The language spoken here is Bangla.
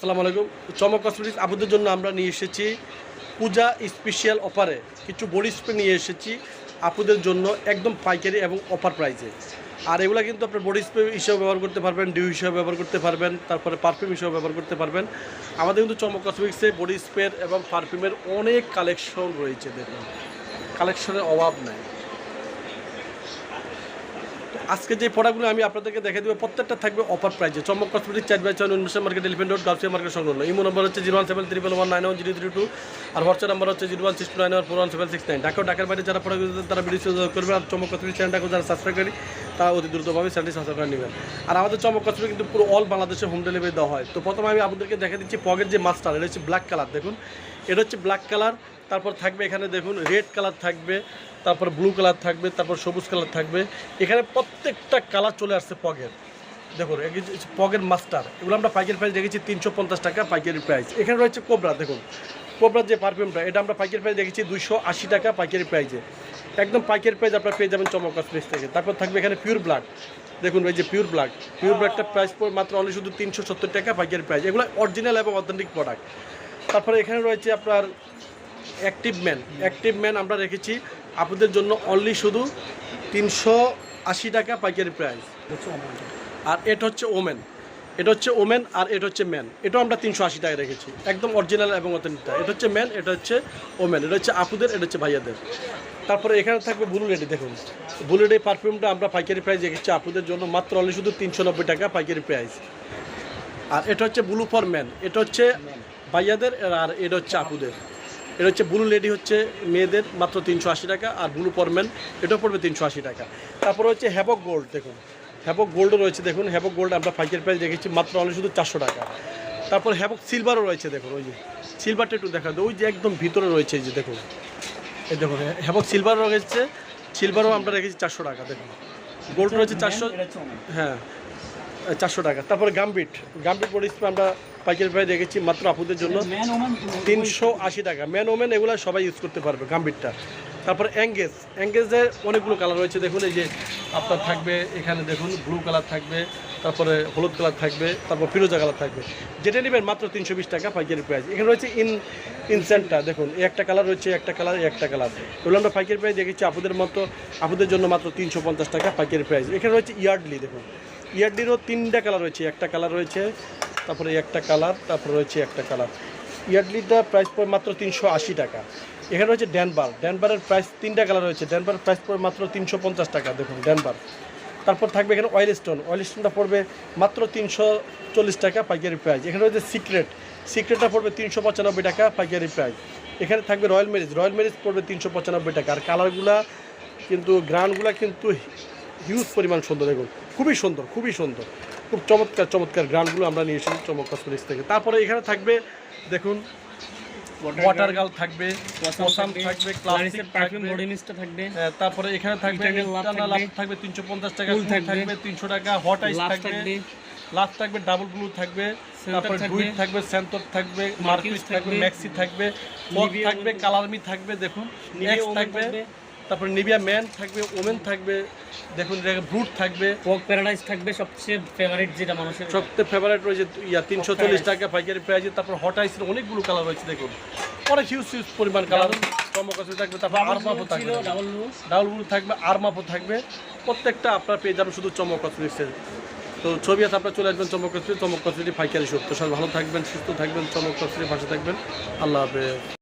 আসসালামু আলাইকুম। চমক কসমেটিক্স আপনাদের জন্য আমরা নিয়ে এসেছি পূজা স্পেশাল অফারে কিছু বডি স্প্রে নিয়ে এসেছি আপুদের জন্য একদম পাইকারি এবং অফার প্রাইসে আর এগুলো কিন্তু আপনার বডি স্প্রে হিসেবে ব্যবহার করতে পারবেন, ডিউ হিসেবে ব্যবহার করতে পারবেন, তারপরে পারফিউম হিসেবে ব্যবহার করতে পারবেন। আমাদের কিন্তু চমক কসমেটিক্সে বডি স্প্রে এবং পারফিউমের অনেক কালেকশন রয়েছে দেখুন। কালেকশনের অভাব নাই। আজকে যে প্রোডাক্টগুলো আমি আপনাদেরকে দেখে দেবো, প্রত্যেকটা থাকবে অফার প্রাইজে চমক কসমেটিক চার বাই ছয় উনিশ market elephant road Garcia market সংলগ্ন। ইমো নম্বর হচ্ছে zero one seven three one nine one zero three two আর হোয়াটসঅ্যাপ নাম্বার হচ্ছে zero one six two nine one four one seven six nine ও ঢাকার বাইরে যারা প্রোডাক্ট তারা ভিডিও করবে আর চমক কসমেটিক চ্যানেলটাকে যারা সাবস্ক্রাইব করি তারা অতি দ্রুতভাবে চ্যানেলটি সাবস্ক্রাইব করে নেবেন। আর আমাদের চমক কসমেটিক কিন্তু পুরো অল বাংলাদেশে হোম ডেলিভারি দেওয়া হয়। তো প্রথমে আমি আপনাদেরকে দেখে দিচ্ছি পকেট যে মাস্টার এটা হচ্ছে ব্ল্যাক কালার দেখুন। এটা হচ্ছে ব্ল্যাক কালার তারপর থাকবে এখানে দেখুন রেড কালার থাকবে, তারপর ব্লু কালার থাকবে, তারপর সবুজ কালার থাকবে। এখানে প্রত্যেকটা কালার চলে আসছে পগের দেখুন পগের মাস্টার এগুলো আমরা পাইকারি প্রাইস রেখেছি তিনশো পঞ্চাশ টাকা পাইকারি প্রাইস এখানে রয়েছে কোবরা দেখুন। কোবরার যে পারফিউমটা এটা আমরা পাইকারি প্রাইস রেখেছি দুইশো আশি টাকা পাইকারি প্রাইসে একদম পাইকারি প্রাইস আপনারা পেয়ে যাবেন চমক প্লেস থেকে। তারপর থাকবে এখানে পিওর ব্লাড দেখুন এই যে পিওর ব্লাড পিওর ব্লাডটা প্রাইস মাত্র অনলি শুধু তিনশো সত্তর টাকা পাইকারি প্রাইস এগুলো অরিজিনাল এবং অথেন্টিক প্রোডাক্ট তারপরে এখানে রয়েছে আপনার অ্যাক্টিভ ম্যান অ্যাক্টিভ ম্যান আমরা রেখেছি আপনাদের জন্য অনলি শুধু তিনশো আশি টাকা পাইকারি প্রাইস আর এটা হচ্ছে ওমেন এটা হচ্ছে ওমেন আর এটা হচ্ছে ম্যান এটাও আমরা তিনশো আশি টাকা রেখেছি। একদম অরিজিনাল এবং অথেন্টিকটা এটা হচ্ছে ম্যান এটা হচ্ছে ওমেন এটা হচ্ছে আপুদের, এটা হচ্ছে ভাইয়াদের। তারপরে এখানে থাকবে ব্লু লেডি দেখুন। ব্লু লেডি পারফিউমটা আমরা পাইকারি প্রাইস রেখেছি আপুদের জন্য, মাত্র অনলি শুধু তিনশো নব্বই টাকা পাইকারি প্রাইস আর এটা হচ্ছে ব্লু ফর ম্যান এটা হচ্ছে ভাইয়াদের, আর এটা হচ্ছে আপুদের। এটা হচ্ছে ব্লু লেডি হচ্ছে মেয়েদের, মাত্র তিনশো আশি টাকা, আর ব্লু ফরম্যান এটাও পড়বে তিনশো আশি টাকা। তারপরে হচ্ছে হ্যাবক গোল্ড দেখুন। হ্যাবক গোল্ডও রয়েছে, দেখুন। হ্যাবক গোল্ড আমরা ফাইকের প্রাইস রেখেছি, মাত্র অনলি শুধু চারশো টাকা। তারপর হ্যাবক সিলভারও রয়েছে, দেখুন, ওই যে। সিলভারটা একটু দেখা ওই যে একদম ভিতরে রয়েছে যে দেখুন। এই দেখুন হ্যাবক সিলভারও রয়েছে সিলভারও আমরা রেখেছি চারশো টাকা দেখুন। গোল্ড রয়েছে চারশো হ্যাঁ চারশো টাকা। তারপরে গাম্বিট গাম্বিট স্প্রে আমরা পাইকারি প্রাইস রেখেছি মাত্র আপুদের জন্য তিনশো আশি টাকা। ম্যান ওমেন এগুলো সবাই ইউজ করতে পারবে গাম্বিটটা তারপর অ্যাঙ্গেজ অ্যাঙ্গেজের অনেকগুলো কালার রয়েছে। দেখুন এই যে আপনার থাকবে এখানে দেখুন ব্লু কালার থাকবে। তারপরে হলুদ কালার থাকবে, তারপর ফিরোজা কালার থাকবে। যেটা নেবেন মাত্র তিনশো বিশ টাকা পাইকারি প্রাইস এখানে রয়েছে ইন ইনসেন্টটা দেখুন একটা কালার রয়েছে, একটা কালার একটা কালার। এগুলো আমরা পাইকারি প্রাইস দেখেছি আপুদের মতো, আপুদের জন্য মাত্র তিনশো পঞ্চাশ টাকা পাইকারি প্রাইস এখানে রয়েছে ইয়ার্ডলি, দেখুন। ইয়ার্ডলিরও তিনটা কালার রয়েছে, একটা কালার রয়েছে, তারপরে একটা কালার, তারপরে রয়েছে একটা কালার। ইয়ার্ডলিটা প্রাইস পড়ে মাত্র তিনশো আশি টাকা। এখানে রয়েছে ড্যানবার ড্যানবারের প্রাইস তিনটা কালার রয়েছে। ড্যানবারের প্রাইস পড়বে মাত্র তিনশো পঞ্চাশ টাকা, দেখুন ড্যানবার তারপর থাকবে এখানে অয়েল স্টোন অয়েল স্টোনটা পড়বে মাত্র তিনশো চল্লিশ টাকা পাইকারি প্রাইস এখানে রয়েছে সিক্রেট সিক্রেটটা পড়বে তিনশো পঁচানব্বই টাকা পাইকারি প্রাইস এখানে থাকবে রয়্যাল ম্যারিজ রয়্যাল ম্যারিজ পড়বে তিনশো পঁচানব্বই টাকা। আর কালারগুলা কিন্তু, গ্রানগুলা কিন্তু হিউজ পরিমাণ সুন্দর। দেখুন, খুবই সুন্দর খুবই সুন্দর। খুব চমৎকার চমৎকার গ্রানগুলো আমরা নিয়ে এসেছি কসমেটিক্স থেকে। তারপরে এখানে থাকবে, দেখুন ওয়াটার গাল থাকবে ওসাম থাকবে ক্লাসিক পারফিউম বডি মিস্টটা থাকবে হ্যাঁ, তারপরে এখানে থাকবে Eternal লাভ থাকবে। Love থাকবে তিনশো পঞ্চাশ টাকা Cool Cool থাকবে। থাকবে তিনশো টাকা হট আইস থাকবে। লাভ থাকবে ডাবল ব্লু থাকবে তারপরে। ডুইট থাকবে সেন্টর থাকবে মার্কিস থাকবে। ম্যাক্সি থাকবে থাকবে কালারমি থাকবে দেখুন থাকবে থাকবে। তারপরে নিভিয়া ম্যান থাকবে ওমেন থাকবে দেখুন ব্রুট থাকবে। ওক প্যারাডাইস থাকবে সবচেয়ে ফেভারিট যেটা মানুষের। সবচেয়ে ফেভারিট রয়েছে ইয়া তিনশো চল্লিশ টাকা পাইকারি প্রাইজে তারপর হট আইসের অনেকগুলো কালার রয়েছে দেখুন। অনেক হিউজ হিউজ পরিমাণ কালার আছে থাকবে তারপর আরমাপও থাকবে। ডাবল ব্লু থাকবে আরমাপও থাকবে। প্রত্যেকটা আপনার পেয়ে যাবেন শুধু চমক কসমেটিক্সের তো ছবি আছে আপনার চলে আসবেন চমক চমক কসমেটিক পাইকারি শপ সব ভালো থাকবেন সুস্থ থাকবেন চমক কসমেটিক ভাষা থাকবেন। আল্লাহ হাফেজ।